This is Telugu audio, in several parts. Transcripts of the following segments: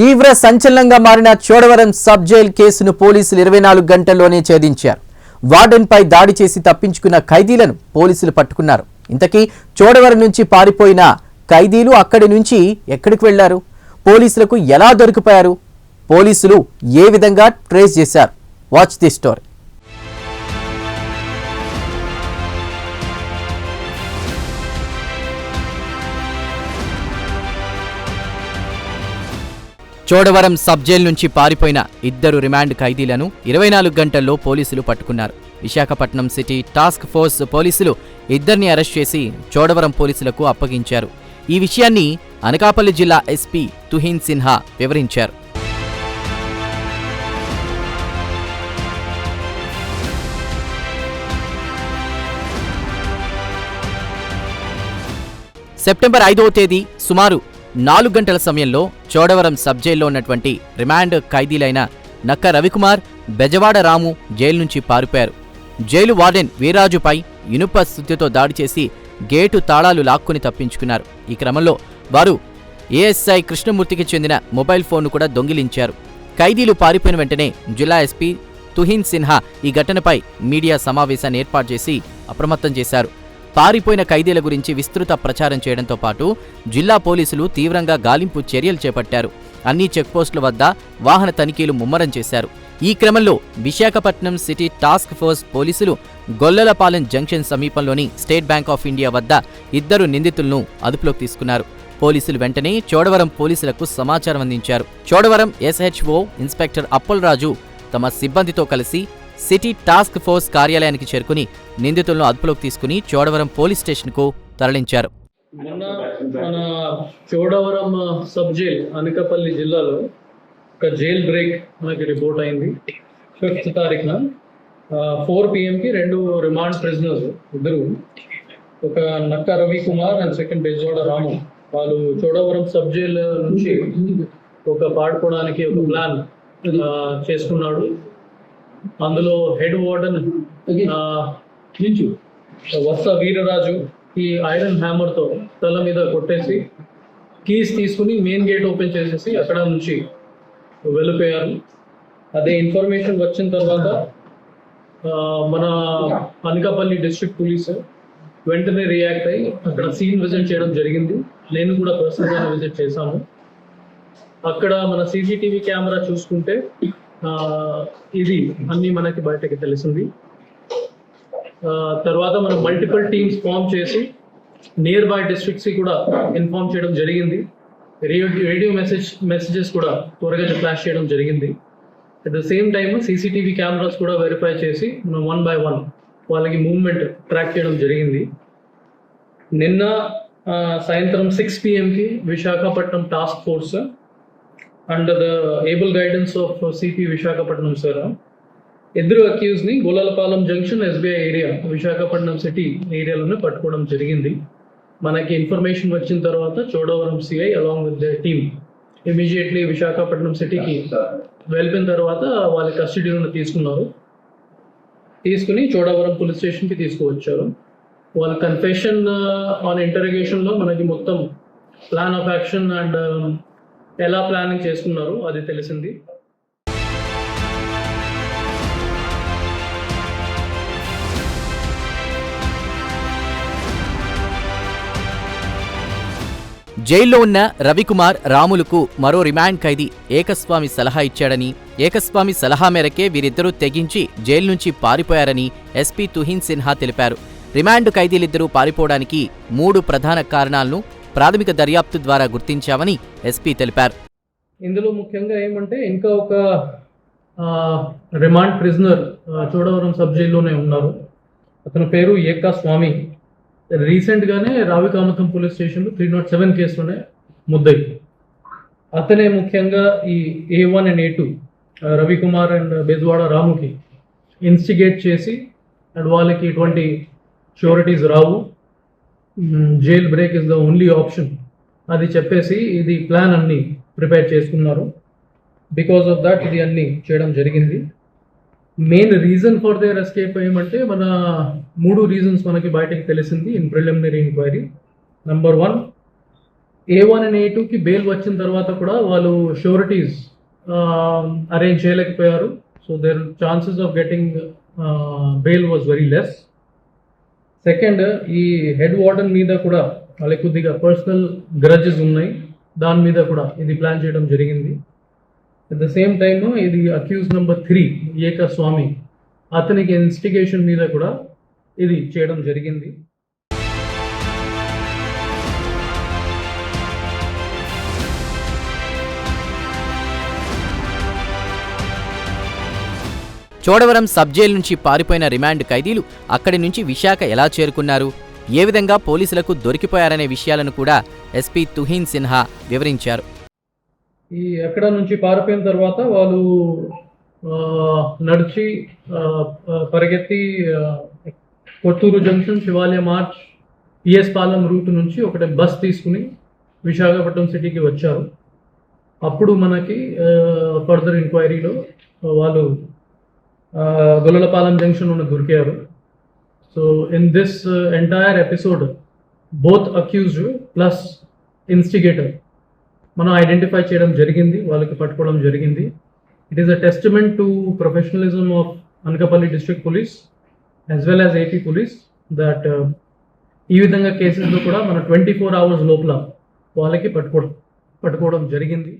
తీవ్ర సంచలనంగా మారిన చోడవరం సబ్ జైల్ కేసును పోలీసులు ఇరవై నాలుగు గంటల్లోనే ఛేదించారు. వార్డెన్పై దాడి చేసి తప్పించుకున్న ఖైదీలను పోలీసులు పట్టుకున్నారు. ఇంతకీ చోడవరం నుంచి పారిపోయిన ఖైదీలు అక్కడి నుంచి ఎక్కడికి వెళ్ళారు? పోలీసులకు ఎలా దొరికిపోయారు? పోలీసులు ఏ విధంగా ట్రేస్ చేశారు? Watch the story. Chodavaram sub jail నుంచి పారిపోయిన ఇద్దరు రిమాండ్ ఖైదీలను ఇరవై నాలుగు గంటల్లో పోలీసులు పట్టుకున్నారు. విశాఖపట్నం సిటీ టాస్క్ ఫోర్స్ పోలీసులు ఇద్దరిని అరెస్ట్ చేసి చోడవరం పోలీసులకు అప్పగించారు. ఈ విషయాన్ని అనకాపల్లి జిల్లా ఎస్పీ తుహీన్ సిన్హా వివరించారు. సెప్టెంబర్ ఐదవ తేదీ సుమారు నాలుగు గంటల సమయంలో చోడవరం సబ్ జైల్లో ఉన్నటువంటి రిమాండ్ ఖైదీలైన నక్క రవికుమార్ బెజవాడ రాము జైలు నుంచి పారిపోయారు. జైలు వార్డెన్ వీరాజుపై ఇనుప స్థుతితో దాడి చేసి గేటు తాళాలు లాక్కుని తప్పించుకున్నారు. ఈ క్రమంలో వారు ఏఎస్ఐ కృష్ణమూర్తికి చెందిన మొబైల్ ఫోన్ను కూడా దొంగిలించారు. ఖైదీలు పారిపోయిన వెంటనే జిల్లా ఎస్పీ తుహిన్ సిన్హా ఈ ఘటనపై మీడియా సమావేశాన్ని ఏర్పాటు చేసి అప్రమత్తం చేశారు. పారిపోయిన ఖైదీల గురించి విస్తృత ప్రచారం చేయడంతో పాటు జిల్లా పోలీసులు తీవ్రంగా గాలింపు చర్యలు చేపట్టారు. అన్ని చెక్పోస్టుల వద్ద వాహన తనిఖీలు ముమ్మరం చేశారు. ఈ క్రమంలో విశాఖపట్నం సిటీ టాస్క్ ఫోర్స్ పోలీసులు గొల్లలపాలెం జంక్షన్ సమీపంలోని స్టేట్ బ్యాంక్ ఆఫ్ ఇండియా వద్ద ఇద్దరు నిందితులను అదుపులోకి తీసుకున్నారు. పోలీసులు వెంటనే చోడవరం పోలీసులకు సమాచారం అందించారు. చోడవరం ఎస్హెచ్ఓ ఇన్స్పెక్టర్ అప్పలరాజు తమ సిబ్బందితో కలిసి సిటీ టాస్క్ ఫోర్స్ కార్యాలయానికి చేరుకుని నిందితులను అదుపులోకి తీసుకుని చోడవరం పోలీస్ స్టేషన్కు తరలించారు. నిన్న మన చోడవరం సబ్ జైల్ అనకాపల్లి జిల్లాలో ఒక జైల్ బ్రేక్ మనకి రిపోర్ట్ అయింది. ఫిఫ్త్ తారీఖున ఫోర్ పిఎంకి రెండు రిమాండ్ ప్రిజనర్స్ ఇద్దరు ఒక నక్క రవి కుమార్ అండ్ సెకండ్ బెజోడ రాము. వాళ్ళు చోడవరం సబ్ జైల్ నుంచి ఒక పాడుకోవడానికి ఒక ప్లాన్ చేసుకున్నాడు. అందులో హెడ్ వార్డెన్ నుంచి. వత్స వీరరాజు ఈ ఐరన్ హ్యామర్తో తల మీద కొట్టేసి కీస్ తీసుకుని మెయిన్ గేట్ ఓపెన్ చేసేసి అక్కడ నుంచి వెళ్ళిపోయారు. అదే ఇన్ఫర్మేషన్ వచ్చిన తర్వాత మన అనకాపల్లి డిస్ట్రిక్ట్ పోలీస్ వెంటనే రియాక్ట్ అయ్యి అక్కడ సీన్ విజిట్ చేయడం జరిగింది. నేను కూడా పర్సనల్గా విజిట్ చేశాను. అక్కడ మన సీసీటీవీ కెమెరా చూసుకుంటే ఇది అన్ని మనకి బయటకి తెలిసింది. తర్వాత మనం మల్టిపుల్ టీమ్స్ ఫామ్ చేసి నియర్ బై డిస్ట్రిక్ట్స్ కూడా ఇన్ఫార్మ్ చేయడం జరిగింది. రేడియో రేడియో మెసేజ్ మెసేజెస్ కూడా త్వరగా ఫ్లాష్ చేయడం జరిగింది. At the same time CCTV cameras కూడా వెరిఫై చేసి మనం వన్ బై వన్ వాళ్ళకి మూవ్మెంట్ ట్రాక్ చేయడం జరిగింది. నిన్న సాయంత్రం six పిఎంకి Visakhapatnam task force under the able guidance of CP Visakhapatnam sir ఇద్దరు అక్యూజ్ని Golalapalem junction SBI area Visakhapatnam city ఏరియాలోనే పట్టుకోవడం జరిగింది. మనకి ఇన్ఫర్మేషన్ వచ్చిన తర్వాత Chodavaram CI along with the team immediately Visakhapatnam సిటీకి వెళ్ళిన తర్వాత వాళ్ళ కస్టడీలో తీసుకున్నారు. తీసుకుని చోడవరం పోలీస్ స్టేషన్కి తీసుకువచ్చారు. వాళ్ళ కన్ఫెషన్ ఆన్ ఇంటర్గేషన్లో మనకి మొత్తం ప్లాన్ ఆఫ్ యాక్షన్ అండ్ ఎలా ప్లానింగ్ చేసుకున్నారు అది తెలిసింది. జైల్లో ఉన్న రవికుమార్ రాములకు మరో రిమాండ్ ఖైదీ. ఏకస్వామి సలహా ఇచ్చాడని ఏకస్వామి సలహా మేరకే వీరిద్దరూ తెగించి జైలు నుంచి పారిపోయారని ఎస్పీ తుహిన్ సిన్హా తెలిపారు. రిమాండ్ ఖైదీలిద్దరూ పారిపోవడానికి మూడు ప్రధాన కారణాలను ప్రాథమిక దర్యాప్తు ద్వారా గుర్తించామని ఎస్పీ తెలిపారు. ఇందులో ముఖ్యంగా ఏమంటే ఇంకా ఒక రిమాండ్ ప్రిజనర్ చోడవరం సబ్ జైల్లోనే ఉన్నారు. అతని పేరు ఏకా స్వామి. రీసెంట్గానే రావికామతం పోలీస్ స్టేషన్లో త్రీ నాట్ సెవెన్ కేసులోనే ముద్దయి. అతనే ముఖ్యంగా ఈ A one and A two Ravikumar and Bejwada రాముకి instigate చేసి అండ్ వాళ్ళకి ఇటువంటి sureties Rao. Jail break is the only option అది చెప్పేసి ఇది ప్లాన్ అన్ని ప్రిపేర్ చేసుకున్నారు. బికాస్ ఆఫ్ దట్ ఇది అన్ని చేయడం జరిగింది. Main reason for their escape ఏమంటే మన మూడు రీజన్స్ మనకి బయటకు తెలిసింది in preliminary enquiry number one A one and A టూకి బెయిల్ వచ్చిన తర్వాత కూడా వాళ్ళు షూరిటీస్ అరేంజ్ చేయలేకపోయారు. So their chances of getting bail was very less second ఈ హెడ్ వార్డెన్ మీద కూడా వాళ్ళకి కొద్దిగా పర్సనల్ గ్రజెస్ ఉన్నాయి. దాని మీద కూడా ఇది ప్లాన్ చేయడం జరిగింది. అట్ ద సేమ్ టైమ్ ఇది accused number three Eka Swamy అతనికి ఇన్స్టిగేషన్ మీద కూడా ఇది చేయడం జరిగింది. చోడవరం సబ్జైల్ నుంచి పారిపోయిన రిమాండ్ ఖైదీలు అక్కడి నుంచి విశాఖ ఎలా చేరుకున్నారు? ఏ విధంగా పోలీసులకు దొరికిపోయారనే విషయాలను కూడా ఎస్పీ తుహీన్ సిన్హా వివరించారు. ఈ ఎక్కడ నుంచి పారిపోయిన తర్వాత వాళ్ళు నడిచి పరిగెత్తి కొత్తూరు జంక్షన్ శివాలయ మార్చ్ పిఎస్ పాలెం రూట్ నుంచి ఒకటి బస్ తీసుకుని విశాఖపట్నం సిటీకి వచ్చారు. అప్పుడు మనకి ఫర్దర్ ఎంక్వైరీలో వాళ్ళు ఆ, జంక్షన్ ఉన్న దొరికారు so in this entire episode both accused plus instigator మనం ఐడెంటిఫై చేయడం జరిగింది వాళ్ళకి పట్టుకోవడం జరిగింది. It is a testament to professionalism of Anakapalli district police as well as AP police that ఈ విధంగా కేసెస్లో కూడా మన ట్వంటీ ఫోర్ అవర్స్ లోపల వాళ్ళకి పట్టుకోవడం పట్టుకోవడం జరిగింది.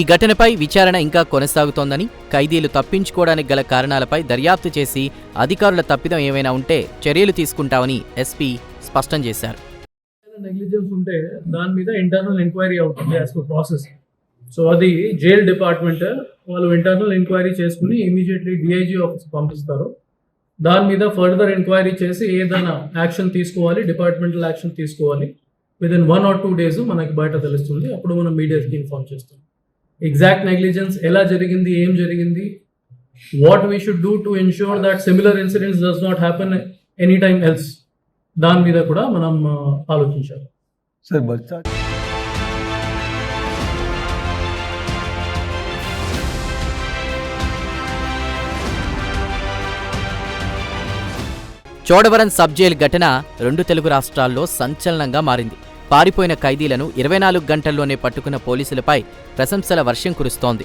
ఈ ఘటనపై విచారణ ఇంకా కొనసాగుతోందని ఖైదీలు తప్పించుకోవడానికి గల కారణాలపై దర్యాప్తు చేసి అధికారుల తప్పిదం ఏమైనా ఉంటే చర్యలు తీసుకుంటామని ఎస్పీ స్పష్టం చేశారు. నెగ్లిజెన్స్ ఉంటే దాని మీద ఇంటర్నల్ ఎంక్వైరీ అవుతుంది యాజ్ పర్ ప్రాసెస్ సో అది జైల్ డిపార్ట్మెంట్ వాళ్ళు ఇంటర్నల్ ఎంక్వైరీ చేసుకుని ఇమీడియట్లీ డిఐజీ ఆఫీస్ పంపిస్తారు. దాని మీద ఫర్దర్ ఎంక్వైరీ చేసి ఏదైనా యాక్షన్ తీసుకోవాలి డిపార్ట్మెంటల్ యాక్షన్ తీసుకోవాలి. Within one or two days మనకి బయట తెలుస్తుంది. అప్పుడు మనం మీడియాకి ఇన్ఫార్మ్ చేస్తాం. ఎగ్జాక్ట్ నెగ్లిజెన్స్ ఎలా జరిగింది ఏం జరిగింది what we should do to ensure that similar incidents does not happen any time else దాని మీద కూడా మనం ఆలోచించాలి. సార్ చోడవరం సబ్జైల్ ఘటన రెండు తెలుగు రాష్ట్రాల్లో సంచలనంగా మారింది. పారిపోయిన ఖైదీలను ఇరవై నాలుగు గంటల్లోనే పట్టుకున్న పోలీసులపై ప్రశంసల వర్షం కురుస్తోంది.